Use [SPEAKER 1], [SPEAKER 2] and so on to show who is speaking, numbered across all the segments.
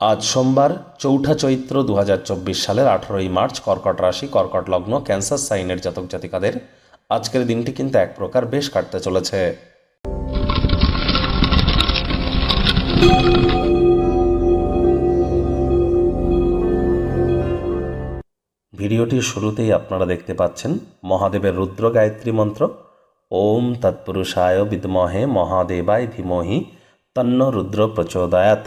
[SPEAKER 1] আজ সোমবার, চৌঠা চৈত্র দু হাজার চব্বিশ সালের আঠেরোই মার্চ, কর্কট রাশি, কর্কট লগ্ন, ক্যান্সার সাইনের জাতক জাতিকাদের। আজকের দিনটি কিন্তু এক প্রকার বেশ কাটতে চলেছে। ভিডিওটির শুরুতেই আপনারা দেখতে পাচ্ছেন মহাদেবের রুদ্র গায়ত্রী মন্ত্র। ওম তৎপুরুষায় বিদ্মহে মহাদেবায় ধীমহি তন্ন রুদ্র প্রচোদয়াত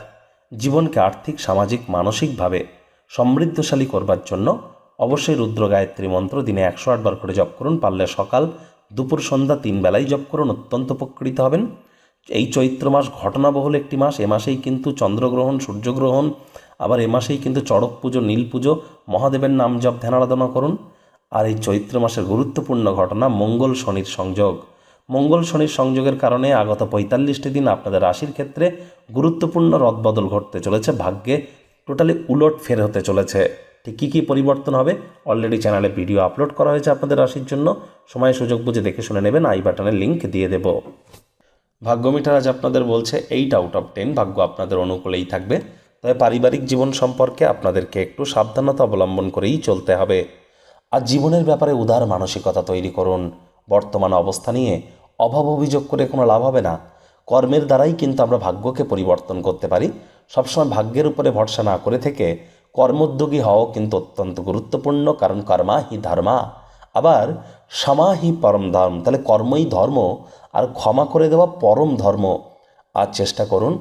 [SPEAKER 1] জীবনকে আর্থিক, সামাজিক, মানসিকভাবে সমৃদ্ধশালী করবার জন্য অবশ্যই রুদ্র গায়ত্রী মন্ত্র দিনে একশো আটবার করে জপ করুন। পারলে সকাল, দুপুর, সন্ধ্যা তিন বেলায় জপ করুন। অত্যন্ত উপকৃত হবেন। এই চৈত্র মাস ঘটনাবহুল একটি মাস। এ মাসেই কিন্তু চন্দ্রগ্রহণ, সূর্যগ্রহণ, আবার এ মাসেই কিন্তু চড়ক পুজো, নীল পুজো, মহাদেবের নাম জপ, ধ্যান আরাধনা করুন। আর এই চৈত্র মাসের গুরুত্বপূর্ণ ঘটনা মঙ্গল শনির সংযোগ। মঙ্গল শনির সংযোগের কারণে আগত পঁয়তাল্লিশটি দিন আপনাদের রাশির ক্ষেত্রে গুরুত্বপূর্ণ রদবদল ঘটতে চলেছে, ভাগ্যে টোটালি উলট ফের হতে চলেছে। ঠিক কী কী পরিবর্তন হবে? অলরেডি চ্যানেলে ভিডিও আপলোড করা হয়েছে আপনাদের রাশির জন্য। সময় সুযোগ বুঝে দেখে শুনে নেবেন আই বাটনের লিঙ্ক দিয়ে দেবো। ভাগ্য মিটার আজ আপনাদের বলছে এইট আউট অফ টেন ভাগ্য আপনাদের অনুকূলেই থাকবে। তবে পারিবারিক জীবন সম্পর্কে আপনাদেরকে একটু সাবধানতা অবলম্বন করেই চলতে হবে। আর জীবনের ব্যাপারে উদার মানসিকতা তৈরি করুন। বর্তমান অবস্থা নিয়ে অভাব অভিযোগ করে কোনো লাভ হবে না। কর্মের দ্বারাই কিন্তু আমরা ভাগ্যকে পরিবর্তন করতে পারি। সবসময় ভাগ্যের উপরে ভরসা না করে থেকে কর্মোদ্যোগী হওয়াও কিন্তু অত্যন্ত গুরুত্বপূর্ণ, কারণ কর্মা হি ধর্মা। আবার সমাহি পরম ধর্ম, তাহলে কর্মই ধর্ম, আর ক্ষমা করে দেওয়া পরম ধর্ম। আর চেষ্টা করুন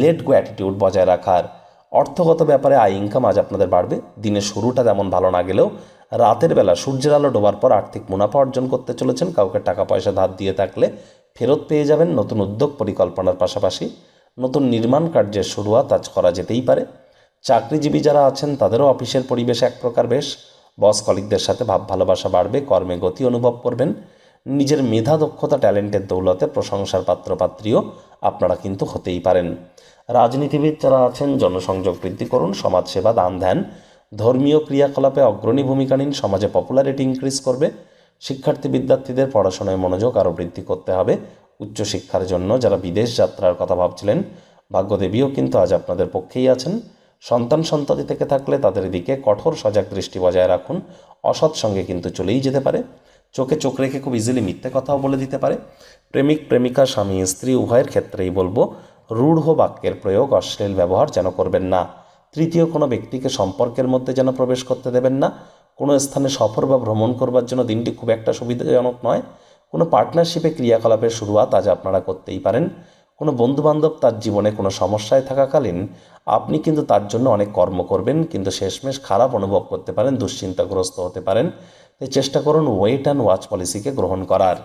[SPEAKER 1] লেট গো অ্যাটিটিউড বজায় রাখার। অর্থগত ব্যাপারে আয় ইনকাম আজ আপনাদের বাড়বে। দিনের শুরুটা তেমন ভালো না গেলেও রাতের বেলা সূর্যের আলো ডোবার পর আর্থিক মুনাফা অর্জন করতে চলেছেন। কাউকে টাকা পয়সা ধার দিয়ে থাকলে ফেরত পেয়ে যাবেন নতুন উদ্যোগ পরিকল্পনার পাশাপাশি। নতুন নির্মাণ কার্যের শুরুয়াত আজ করা যেতেই পারে। চাকরিজীবী যারা আছেন, তাদেরও অফিসের পরিবেশ এক প্রকার বেশ। বস কলিকদের সাথে ভাব ভালোবাসা বাড়বে, কর্মে গতি অনুভব করবেন। নিজের মেধা, দক্ষতা, ট্যালেন্টের দৌলতে প্রশংসার পাত্রপাত্রীও আপনারা কিন্তু হতেই পারেন। রাজনীতিবিদ যারা আছেন, জনসংযোগ বৃদ্ধি করুন, সমাজসেবা দান ধ্যান ধর্মীয় ক্রিয়াকলাপে অগ্রণী ভূমিকা নিন, সমাজে পপুলারিটি ইনক্রিজ করবে, শিক্ষার্থী বিদ্যার্থীদের পড়াশোনায় মনোযোগ আরও বৃদ্ধি করতে হবে, উচ্চশিক্ষার জন্য যারা বিদেশ যাত্রার কথা ভাবছিলেন, ভাগ্যদেবীও কিন্তু আজ আপনাদের পক্ষেই আছেন। সন্তান সন্ততি থেকে থাকলে তাদের দিকে কঠোর সজাগ দৃষ্টি বজায় রাখুন, অসৎ সঙ্গে কিন্তু চলেই যেতে পারে, চোখে চোখ রেখে খুব ইজিলি মিথ্যে কথাও বলে দিতে পারে, প্রেমিক, প্রেমিকা, স্বামী, স্ত্রী, উভয়ের ক্ষেত্রেই বলব, রূঢ় বাক্যের প্রয়োগ অশ্লীল ব্যবহার যেন করবেন না। তৃতীয় কোনো ব্যক্তিকে সম্পর্কের মধ্যে যেন প্রবেশ করতে দেবেন না, কোনো স্থানে সফর বা ভ্রমণ করবার জন্য দিনটি খুব একটা সুবিধাজনক নয়, কোনো পার্টনারশিপে ক্রিয়াকলাপের শুরুয়াত আজ আপনারা করতেই পারেন, কোনো বন্ধুবান্ধব তার জীবনে কোনো সমস্যায় থাকাকালীন আপনি কিন্তু তার জন্য অনেক কর্ম করবেন, কিন্তু শেষমেশ খারাপ অনুভব করতে পারেন, দুশ্চিন্তাগ্রস্ত হতে পারেন, তাই চেষ্টা করুন ওয়েট অ্যান্ড ওয়াচ পলিসিকে গ্রহণ করার।